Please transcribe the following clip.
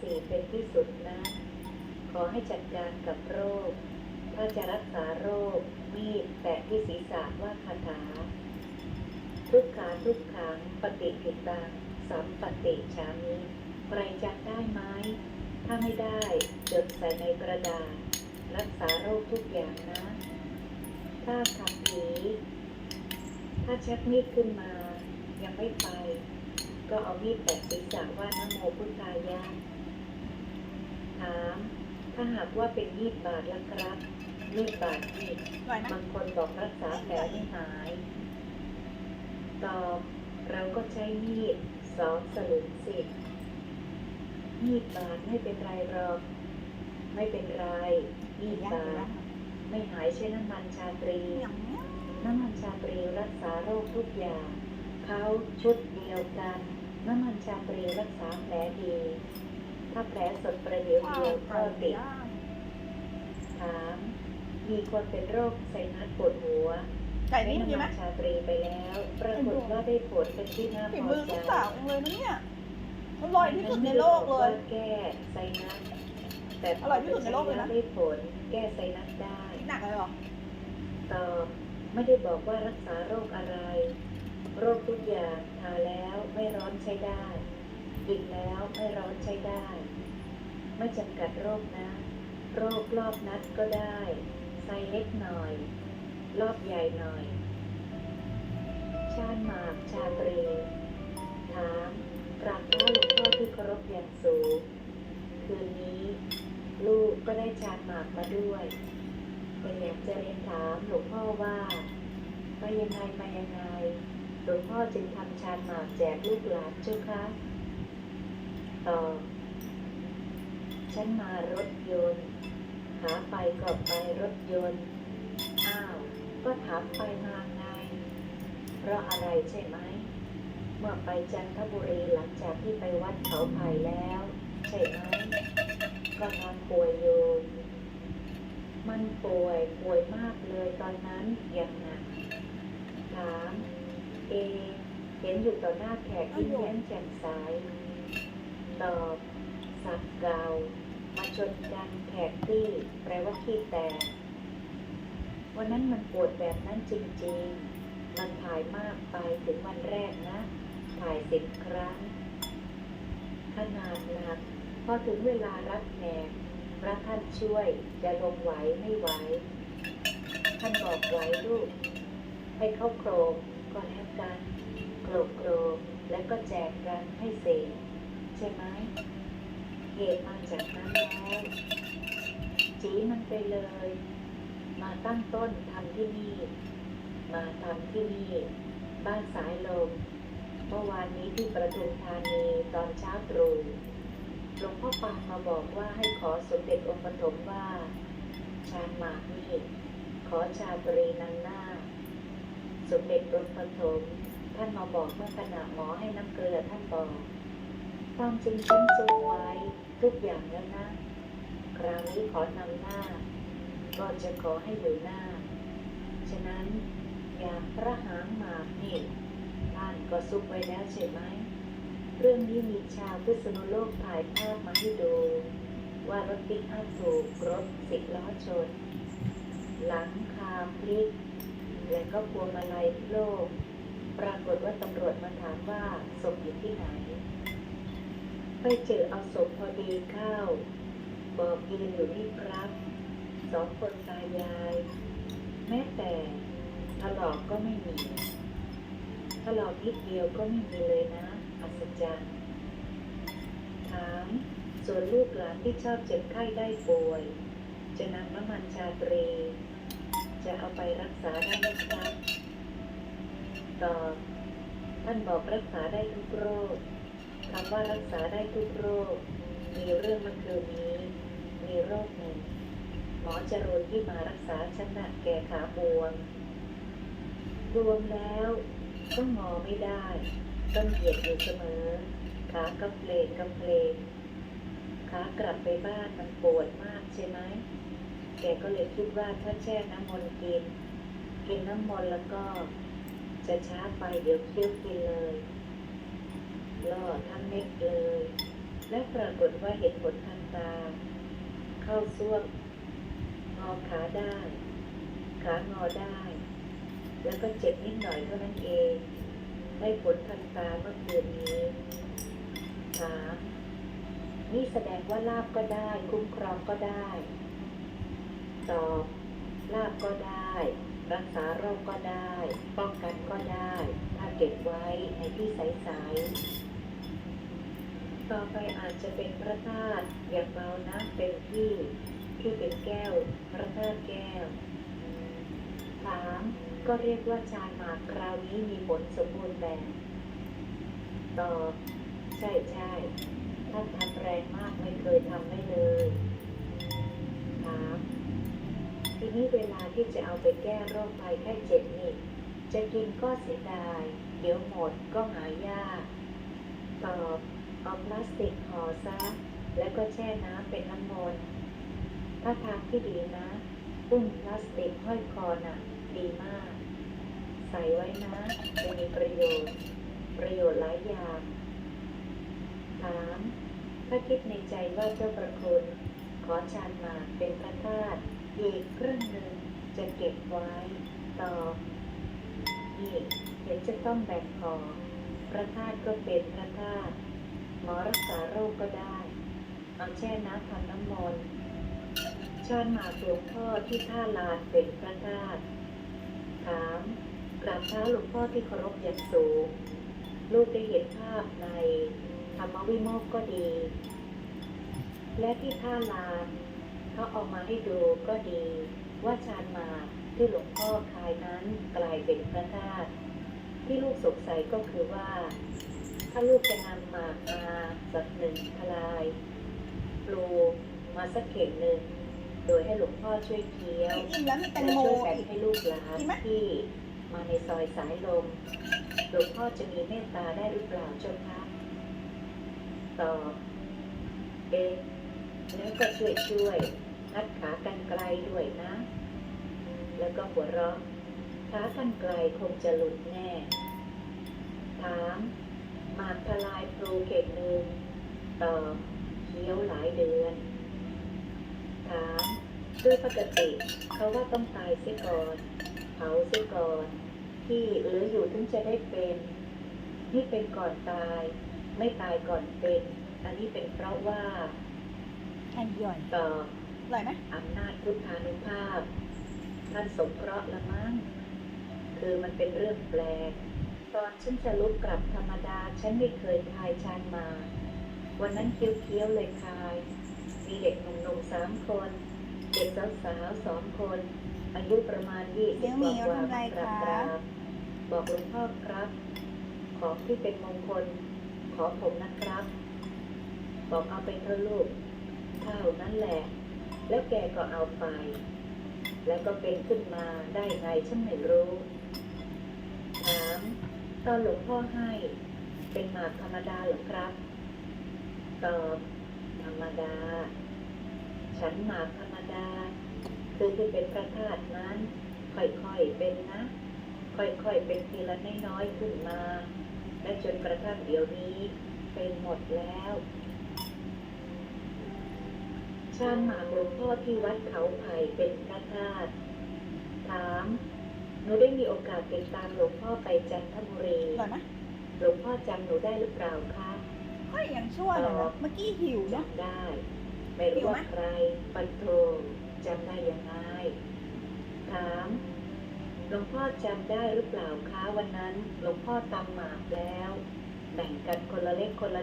สี่เป็นที่สุดนะ ขอให้จัดการกับโรคถ้าจะรักษาโรค มีดแตะที่ศีรษะว่าคาถา ทุกขาทุกขังปฏิกิตังสัมปติชามิใครจำได้ไหมถ้าไม่ได้จดใส่ในกระดาษ รักษาโรคทุกอย่างนะ ถ้าทำผีถ้าชักมีดขึ้นมา ยังไม่ไป ก็เอามีดแตะศีรษะว่านโมพุทธายะ ถาม ถ้าหากว่าเป็นมีดบาดแล้วครับมีดบาดมีดอร่อยนะบางคนบอกรักษาแผลให้หาย ตอบเราก็ใช้มีดสองสลึงสิบมีดบาดไม่เป็นไรหรอกไม่เป็นไรมีดย่างบาย่าดงไม่หายใช้น้ำมันชาตรีอย่างเนี้ยน้ำมันชาตรีรักษาโรคทุกอย่าง เขาชุดเดียวกัน น้ำมันชาตรีรักษาแผลดี ถ้าแผลสดประเดี๋ยวข้าเดียววไก่ก็ติดย่างถามมีคนเป็นโรคไซนัสปวดหัวไก่ใช้นี่ดีน้ำไหมมันชาตรีไปแล้วปรากฏว่าได้ผลเป็นที่น่าฝีพอมือใจลูกสาวเองเลยนะเนี่ยอร่อยที่สุดในโลกเลยแก้ไซนัสแต่อร่อยที่สุดในโลกเลยนะได้ผลแก้ไซนัสได้หนักเลยเหรอตอบไม่ได้บอกว่ารักษาโรคอะไร โรคทุกอย่างทาแล้วไม่ร้อนใช้ได้ กินแล้วไม่ร้อนใช้ได้ ไม่จำกัดโรคนะ โรครอบนัดก็ได้ ไซเล็กหน่อย รอบใหญ่หน่อย ชาญหมากชาตรี ถามกราบเท้าหลวงพ่อที่เคารพอย่างสูง คืนนี้ ลูกก็ได้ชาญหมากมาด้วยแต่อยากจะเรียนถามหลวงพ่อว่าไปยังไงมายังไงหลวงพ่อจึงทำชาญหมากแจกลูกหลานเจ้าคะ ตอบ ฉันมารถยนต์ ขาไปก็ไปรถยนต์ อ้าว ก็ถามไปมาไง เพราะอะไรใช่ไหม เมื่อไปจันทบุรีหลังจากที่ไปวัดเขาไผ่แล้ว ใช่ไหมก็นอนป่วยอยู่ มันป่วยป่วยมากเลยตอนนั้นอย่างหนักถาม เอ เห็นอยู่ต่อหน้าแขกยิ้มแย้มแจ่มใส ตอบสักเกามาชนกันแขกตี้แปลว่าขี้แตก วันนั้นมันปวดแบบนั้นจริงๆ มันถ่ายมากไปถึงวันแรกนะ ถ่ายสิบครั้ง ขนาดหนักพอถึงเวลารับแขกพระท่านช่วยจะลงไหวไม่ไหว ท่านบอกไหวลูก ให้เข้าโครงก็แล้วกันโกรกโกรกแล้วก็แจกกันให้เสก ใช่ไหมเหตุมาจากนั้นแล้วจีมันไปเลย มาตั้งต้นทำที่นี่ มาทำที่นี่ บ้านสายลมเมื่อวานนี้ที่ประทุมธานีตอนเช้าตรู่หลวงพ่อปานมาบอกว่าให้ขอสมเด็จองค์ปฐมว่า ชาหมากนี่ขอชาตรีนันหน้า สมเด็จองค์ปฐมท่านมาบอกเมื่อขณะหมอให้น้ำเกลือท่านบอก ความจริงฉันซูไว้ทุกอย่างแล้วนะ คราวนี้ขอนำหน้า ก็จะขอให้อยู่หน้า ฉะนั้นอย่างพระหางหมากนี่ท่านก็ซุกไว้แล้วใช่ไหม เรื่องนี้มีชาวพิษณุโลกถ่ายภาพมาให้ดู ว่ารถปิกอัพถูกรถสิบล้อชน หลังคาพลิก และก็พวงมาลัยโลก ปรากฏว่าตำรวจมาถามว่าศพอยู่ที่ไหน ไปเจอเอาศพพอดีเข้า บอกยืนอยู่นี่ครับ สองคนตายาย แม้แต่ถลอกก็ไม่มีถลอกนิดเดียวก็ไม่มีเลยนะ อัศจรรย์ถามส่วนลูกหลานที่ชอบเจ็บไข้ได้ป่วย จะนำน้ำมันชาตรี จะเอาไปรักษาได้ไหมครับตอบท่านบอกรักษาได้ทุกโรค คำว่ารักษาได้ทุกโรค มีเรื่องเมื่อคืนนี้ มีโรคหนึ่งหมอจรูนที่มารักษาฉันน่ะแก่ขาบวมบวมแล้วก็งอไม่ได้ต้องเหยียดอยู่เสมอ ขากระเพลกกระเพลกขากลับไปบ้านมันปวดมากใช่ไหมแกก็เลยคิดว่าถ้าแช่น้ำมนต์กิน กินน้ำมนต์แล้วก็ จะช้าไปเดี๋ยวเคี้ยวกินเลย ล่อทั้งเม็ดเลย และปรากฏว่าเห็นผลทางตา เข้าซ่วมงอขาได้ ขางอได้ แล้วก็เจ็บนิดหน่อยเท่านั้นเอง ได้ผลทางตาเมื่อคืนนี้ถามนี่แสดงว่าลาบก็ได้ คุ้มครองก็ได้ตอบลาบก็ได้ รักษาโรคก็ได้ ป้องกันก็ได้ ถ้าเก็บไว้ในที่ใสๆ ต่อไปอาจจะเป็นพระธาตุอย่างเบานะเป็นที่ที่เป็นแก้ว พระธาตุแก้วถามก็เรียกว่าชาญหมากคราวนี้มีผลสมบูรณ์แบบตอบใช่ใช่ท่านทำแรงมากไม่เคยทำได้เลยถามทีนี้เวลาที่จะเอาไปแก้โรคภัยแค่เจ็บนี่จะกินก็เสียดาย เดี๋ยวหมดก็หายากตอบ เอาพลาสติกห่อซะ แล้วก็แช่น้ำเป็นน้ำมนต์ถ้าทางที่ดีนะปุ้มพลาสติกห้อยคอน่ะ ดีมาก ใส่ไว้นะ จะมีประโยชน์ ประโยชน์หลายอย่างถามถ้าคิดในใจว่าเจ้าประคุณ ขอชานมาเป็นพระธาตุอีกครึ่งหนึ่งจะเก็บไว้ต่อนี่เห็นจะต้องแบ่งของพระธาตุก็เป็นพระธาตุ มอรักษาโรคก็ได้ เอาแช่น้ำทำน้ำมนต์ชานหมากหลวงพ่อที่ท่าลานเป็นพระธาตุถามกราบเท้าหลวงพ่อที่เคารพอย่างสูง ลูกได้เห็นภาพในธรรมวิโมกก็ดี และที่ท่าลานเขาเอามาให้ดูก็ดี ว่าชานมาที่หลวงพ่อคายนั้นกลายเป็นพระธาตุที่ลูกสงสัยก็คือว่า ถ้าลูกจะนำหมากมาสักหนึ่งทลายปลูกมาสักเข่งหนึ่ง โดยให้หลวงพ่อช่วยเคี้ยวกินอิ่มแล้วมีแตงและโมช่วยแบ่งอีก ให้ลูกหลานกินไหม ที่มาในซอยสายลม หลวงพ่อจะมีเมตตาได้หรือเปล่าเจ้าคะตอบเอ๊ะแล้วก็ช่วยช่วยนัดขากันไกลด้วยนะ แล้วก็หัวเราะขากันไกลคงจะหลุดแน่ ถาม หมากทลายพลูเข่งหนึ่งต่อเคี้ยวหลายเดือนถามด้วยปกติเขาว่าต้องตายเสียก่อน เผาเสียก่อน ที่เหลืออยู่ถึงจะได้เป็น นี่เป็นก่อนตาย ไม่ตายก่อนเป็น อันนี้เป็นเพราะว่าอันย่อยต่ออร่อยไหมอำนาจพุทธานุภาพท่านสงเคราะห์ละมั้งคือมันเป็นเรื่องแปลก ตอนฉันจะลุกกลับธรรมดา ฉันไม่เคยคายชานมา วันนั้นเคี้ยวๆเลยคาย มีเด็กหนุ่มๆสามคน เด็กสาวๆสองคน อายุประมาณยี่สิบกว่าๆมากราบกราบบอกหลวงพ่อครับ ของที่เป็นมงคล ขอผมนะครับ บอกเอาไปเถอะลูกเท่านั้นแหละ แล้วแกก็เอาไป แล้วก็เป็นขึ้นมาได้ไงฉันไม่รู้ถาม ตอนหลวงพ่อให้เป็นหมากธรรมดาหรือครับ ตอบธรรมดา ฉันหมากธรรมดา คือที่เป็นพระธาตุนั้น ค่อยๆเป็นนะ ค่อยๆเป็นทีละน้อยๆขึ้นมา และจนกระทั่งเดี๋ยวนี้เป็นหมดแล้วชานหมากหลวงพ่อที่วัดเขาไผ่เป็นพระธาตุถาม หนูได้มีโอกาสติดตามหลวงพ่อไปจันทบุรีอร่อยไหมหลวงพ่อจำหนูได้หรือเปล่าคะค่อยยังชั่วเลยนะเมื่อกี้หิวเนาะจำได้ ไม่รู้ว่าหิวไหมใครปันโทจำได้ยังไง ถามหลวงพ่อจำได้หรือเปล่าคะวันนั้นหลวงพ่อตำหมากแล้ว แบ่งกันคนละเล็กคนละ